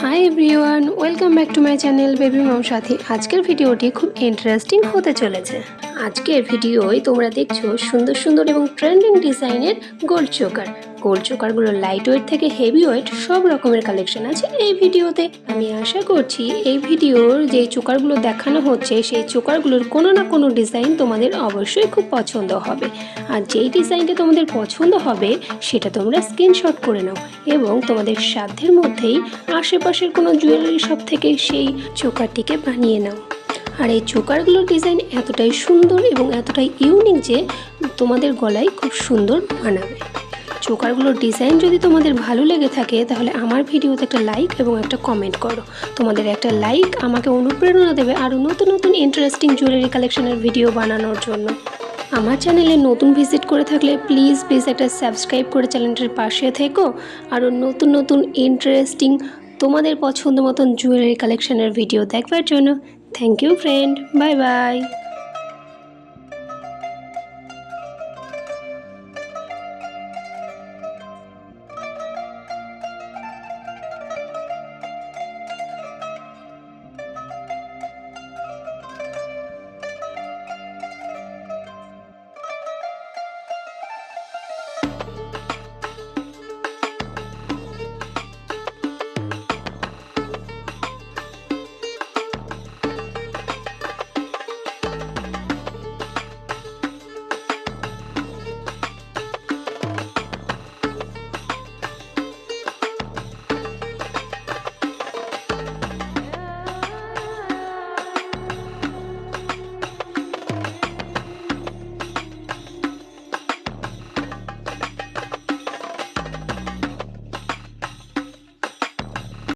Hi everyone welcome back to my channel baby mom Sathi আজকের ভিডিওটি খুব interesting হতে চলেছে। আজকের ভিডিওয় তোমরা দেখছ সুন্দর সুন্দর এবং ট্রেন্ডিং ডিজাইনের গোল্ড চোকার গোল্ড চোকারগুলো লাইট ওয়েট থেকে হেভি ওয়েট সব রকমের কালেকশন আছে এই ভিডিওতে। আমি আশা করছি এই ভিডিওর যে চোকারগুলো দেখানো হচ্ছে, সেই চোকারগুলোর কোনো না কোনো ডিজাইন তোমাদের অবশ্যই খুব পছন্দ হবে। আর যেই ডিজাইনটা তোমাদের পছন্দ হবে, সেটা তোমরা স্ক্রিনশট করে নাও এবং তোমাদের সাধ্যের মধ্যেই আশেপাশের কোনো জুয়েলারি শপ থেকে সেই চোকারটিকে বানিয়ে নাও। আর এই চোকারগুলোর ডিজাইন এতটাই সুন্দর এবং এতটাই ইউনিক যে তোমাদের গলায় খুব সুন্দর মানাবে। চোকারগুলোর ডিজাইন যদি তোমাদের ভালো লেগে থাকে, তাহলে আমার ভিডিওতে একটা লাইক এবং একটা কমেন্ট করো। তোমাদের একটা লাইক আমাকে অনুপ্রেরণা দেবে আরও নতুন নতুন ইন্টারেস্টিং জুয়েলারি কালেকশনের ভিডিও বানানোর জন্য। আমার চ্যানেলে নতুন ভিজিট করে থাকলে প্লিজ প্লিজ একটা সাবস্ক্রাইব করে চ্যানেলটার পাশে থেকো। আরও নতুন নতুন ইন্টারেস্টিং তোমাদের পছন্দ মতন জুয়েলারি কালেকশনের ভিডিও দেখবার জন্য। Thank you friend bye bye